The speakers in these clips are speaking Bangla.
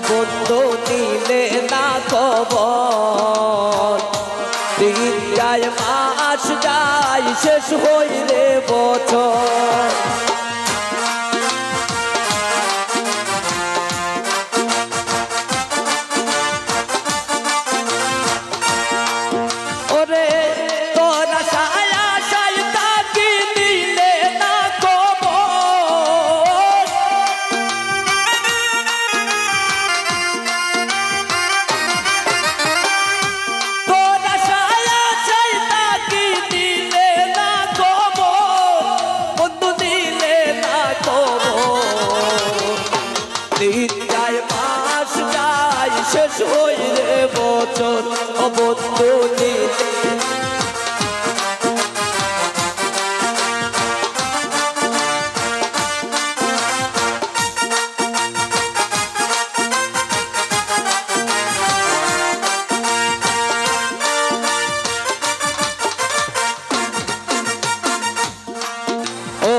বন্ধু দিলে না খবর। দিন যায় মাস যায় শেষ হইলে বছর। দিন যায় মাস যায় শেষ হইলে বছর ও বন্ধু নিলে ও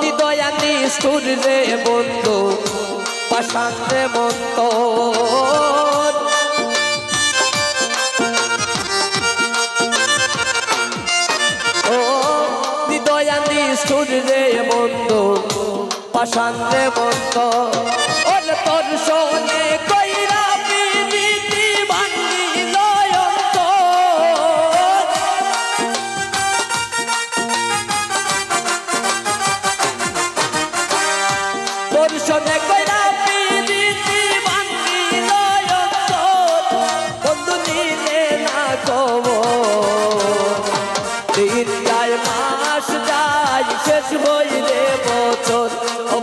নিদয়া নিষ্ঠুর রে বন্ধু। পাশান রে মন্ত ও নিদয়া নিষ্ঠুর রে বন্ধু পাশান মন্ত তোর শোনে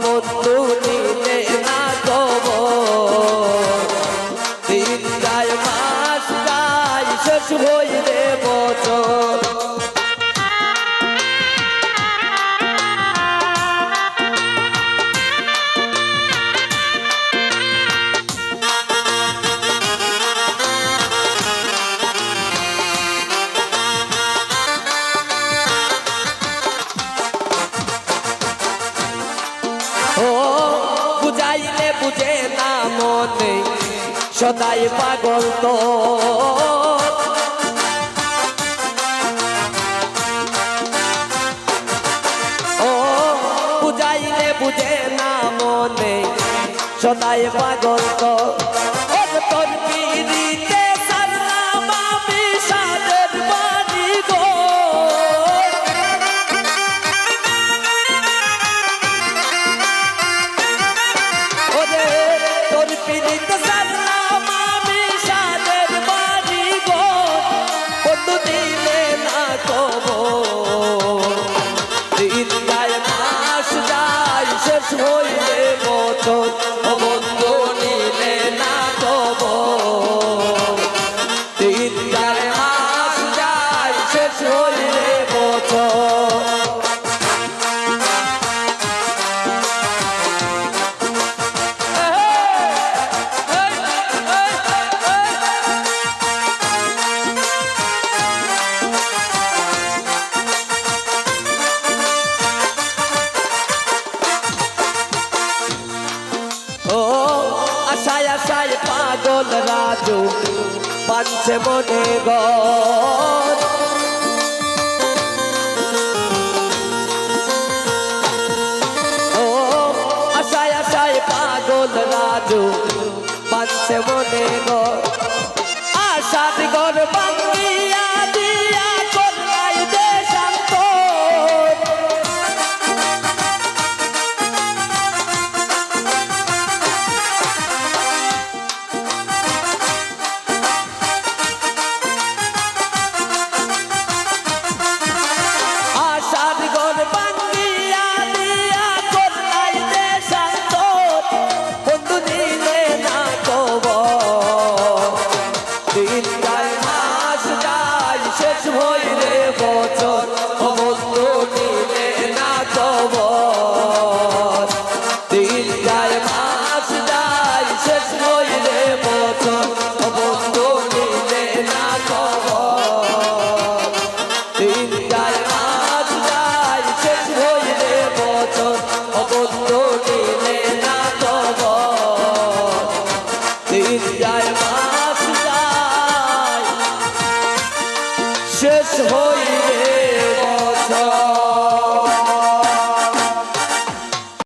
বন্ধু বুঝে না মনে সদাই পাগল তো। ও বুঝাইলে বুঝে না মনে সদাই পাগল তো। দিলে না কব দিন যায় মাস যায় শেষ হইলে আশায় পাগল রাজু পাঞ্চে মনে গর। আশায় আশায় পাগল রাজু পাঞ্চে মনে গর। গায়ে হাস যায় শেষ হইলে বছর